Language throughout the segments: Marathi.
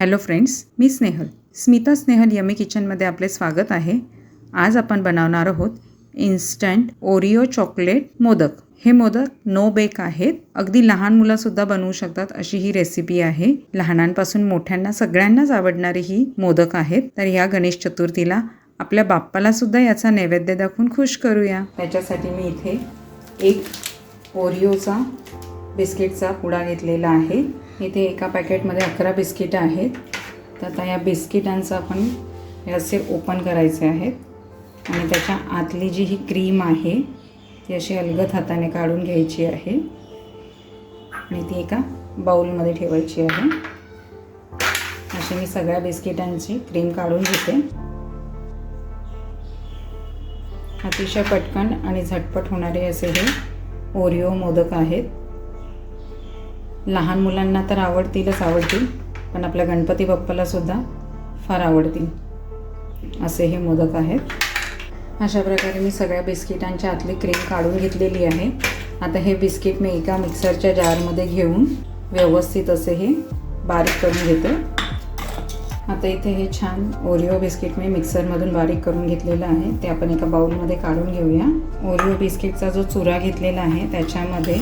हॅलो फ्रेंड्स मी स्नेहल. स्मिता स्नेहल यमी किचनमध्ये आपले स्वागत आहे. आज आपण बनवणार आहोत इन्स्टंट ओरिओ चॉकलेट मोदक. हे मोदक नो बेक आहेत. अगदी लहान मुलंसुद्धा बनवू शकतात अशी ही रेसिपी आहे. लहानांपासून मोठ्यांना सगळ्यांनाच आवडणारी ही मोदक आहेत. तर या गणेश चतुर्थीला आपल्या बाप्पाला सुद्धा याचा नैवेद्य दाखवून खुश करूया. त्याच्यासाठी मी इथे एक ओरिओचा बिस्किटचा पुडा घेतलेला आहे. इथे एका पॅकेटमध्ये अकरा बिस्किटं आहेत. तर आता या बिस्किटांचं आपण हे असे ओपन करायचे आहेत. आणि त्याच्या आतली जी ही क्रीम आहे ती अशी अलगद हाताने काढून घ्यायची आहे. आणि ती एका बाऊलमध्ये ठेवायची आहे. अशी मी सगळ्या बिस्किटांची क्रीम काढून घेते. अतिशय पटकन आणि झटपट होणारे असे हे ओरिओ मोदक आहेत. लहान मुलांना तर आवडतीलच आवडतील पण आपल्या गणपती बाप्पालासुद्धा फार आवडतील. असे हे मोदक आहेत. अशा प्रकारे मी सगळ्या बिस्किटांच्या आतली क्रीम काढून घेतलेली आहे. आता हे बिस्किट मी एका मिक्सरच्या जारमध्ये घेऊन व्यवस्थित असे हे बारीक करून घेते. आता इथे हे छान ओरिओ बिस्किट मी मिक्सरमधून बारीक करून घेतलेलं आहे. ते आपण एका बाऊलमध्ये काढून घेऊया. ओरिओ बिस्किटचा जो चुरा घेतलेला आहे त्याच्यामध्ये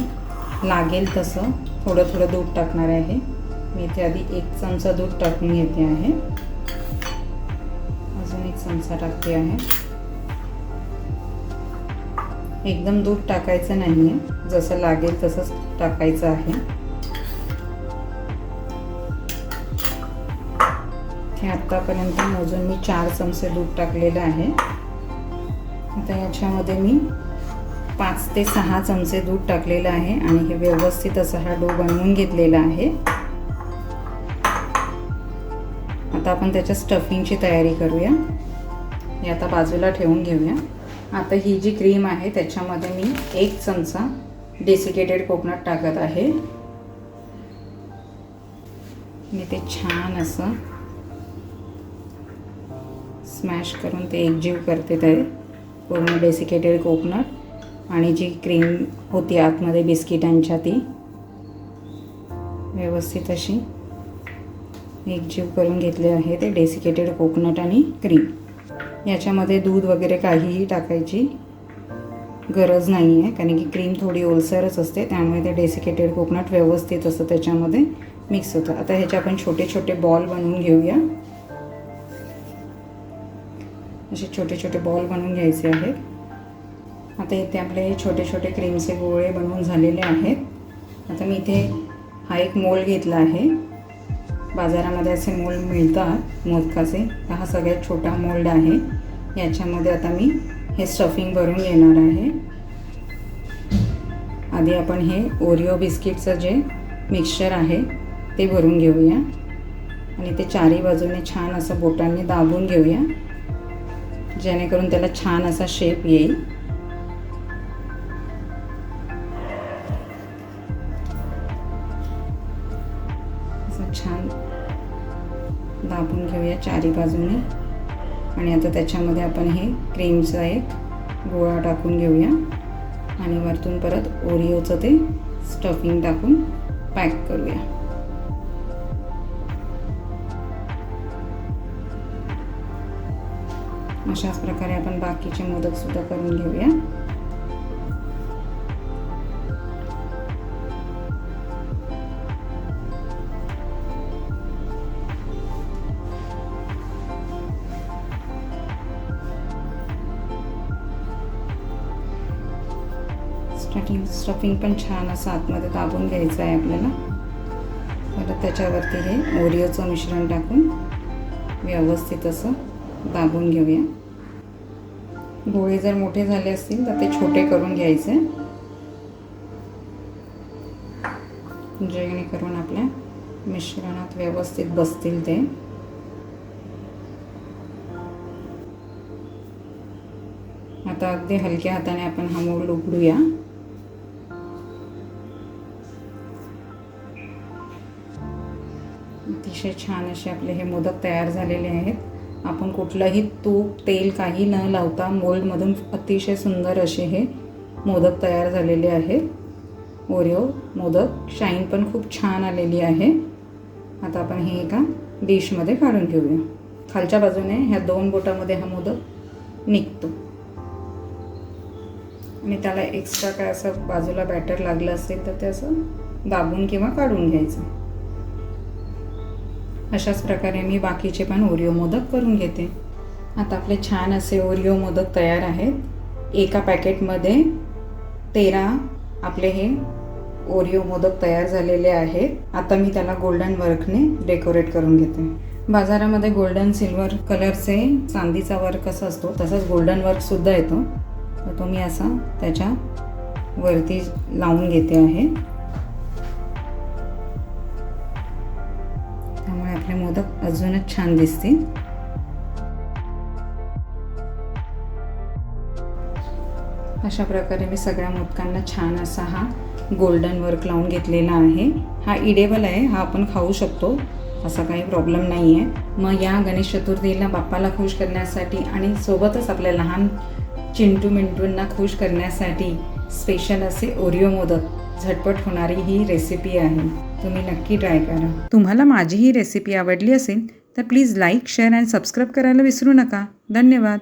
लागेल तसं. थोडं थोडं दूध टाकणार आहे. मी इथे आधी एक चमचा दूध टाकून घेते आहे. अजून एक चमचा टाकते आहे. एकदम दूध टाकायचं नाही आहे जसं लागेल तसंच टाकायचं आहे. हे आत्तापर्यंत मोजून मी चार चमचे दूध टाकलेलं आहे. आता याच्यामध्ये मी पाच ते सहा चमचे दूध टाकलेलं आहे आणि हे व्यवस्थित असा हा डो बनवून घेतलेला आहे. आता आपण त्याच्या स्टफिंगची तयारी करूया. हे आता बाजूला ठेवून घेऊया. आता ही जी क्रीम आहे त्याच्यामध्ये मी एक चमचा डेसिकेटेड कोकोनट टाकत आहे. मी ते छान असं स्मॅश करून ते एकजीव करते ते पूर्ण डेसिकेटेड कोकोनट आणि जी क्रीम होती आतमध्ये बिस्किटांच्या ती व्यवस्थित अशी एकजीव करून घेतले आहे ते डेसिकेटेड कोकोनट आणि क्रीम याच्यामध्ये दूध वगैरे काहीही टाकायची गरज नाही आहे कारण की क्रीम थोडी ओलसरच असते त्यामुळे ते डेसिकेटेड कोकोनट व्यवस्थित असं त्याच्यामध्ये मिक्स होतं. आता ह्याचे आपण छोटे छोटे बॉल बनवून घेऊया. असे छोटे छोटे बॉल बनवून घ्यायचे आहेत. आता इथे आपले छोटे छोटे क्रीमचे गोळे बनवून झालेले आहेत. आता मी इथे हा एक मोल घेतला आहे. बाजारामध्ये असे मोल मिळतात मोदकाचे. हा सगळ्यात छोटा मोल्ड आहे. याच्यामध्ये आता मी हे स्टफिंग भरून घेणार आहे. आधी आपण हे ओरिओ बिस्किटचं जे मिक्सचर आहे ते भरून घेऊया. आणि ते चारी बाजूने छान असं बोटांनी दाबून घेऊया. जेणेकरून त्याला छान असा शेप येईल. छान दाबून घेऊया चारी बाजूने. आणि आता त्याच्यामध्ये आपण हे क्रीमचा एक गोळा टाकून घेऊया. आणि वरतून परत ओरिओचं ते स्टफिंग टाकून पॅक करूया. अशाच प्रकारे आपण बाकीचे मोदक सुद्धा करून घेऊया. स्टफिंग स्टफिंग पण छान असं आतमध्ये दाबून घ्यायचं आहे आपल्याला. परत त्याच्यावरती हे ओरिओचं मिश्रण टाकून व्यवस्थित असं दाबून घेऊया. गोळे जर मोठे झाले असतील तर ते छोटे करून घ्यायचे. जेणेकरून आपल्या मिश्रणात व्यवस्थित बसतील ते. आता अगदी हलक्या हाताने आपण हा मोल्ड उघडूया. अतिशय छान असे आपले हे मोदक तयार झालेले आहेत. आपण कुठलंही तूप तेल काही न लावता मोल्डमधून अतिशय सुंदर असे हे मोदक तयार झालेले आहेत. ओरिओ मोदक शाईन पण खूप छान आलेली आहे. आता आपण हे एका डिशमध्ये काढून घेऊया. खालच्या बाजूने ह्या दोन बोटामध्ये हा मोदक निघतो. आणि त्याला एक्स्ट्रा काय असं बाजूला बॅटर लागलं असेल तर ते असं दाबून किंवा काढून घ्यायचं. अशाच प्रकारे मी बाकीचे पण ओरिओ मोदक करून घेते. आता आपले छान असे ओरिओ मोदक तयार आहेत. एका पॅकेटमध्ये तेरा आपले हे ओरिओ मोदक तयार झालेले आहेत. आता मी त्याला गोल्डन वर्कने डेकोरेट करून घेते. बाजारामध्ये गोल्डन सिल्वर कलरचे चांदीचा वर्क कसा असतो तसाच गोल्डन वर्कसुद्धा येतो. तर तो मी असा त्याच्या वरती लावून घेते आहे. छान दिसतील. अशा प्रकारे मी सगळ्या मोदकांना छान असा हा गोल्डन वर्क लावून घेतलेला आहे. हा इडेबल आहे हा आपण खाऊ शकतो असा काही प्रॉब्लेम नाही आहे मग या गणेश चतुर्थीला बाप्पाला खुश करण्यासाठी आणि सोबतच आपल्या लहान चिंटू मिंटूंना खुश करण्यासाठी स्पेशल असे ओरिओ मोदक झटपट होणारी ही रेसिपी आहे. तुम्ही नक्की ट्राय करा. तुम्हाला माझी ही रेसिपी आवडली असेल तर please like share and subscribe करायला विसरू नका. धन्यवाद.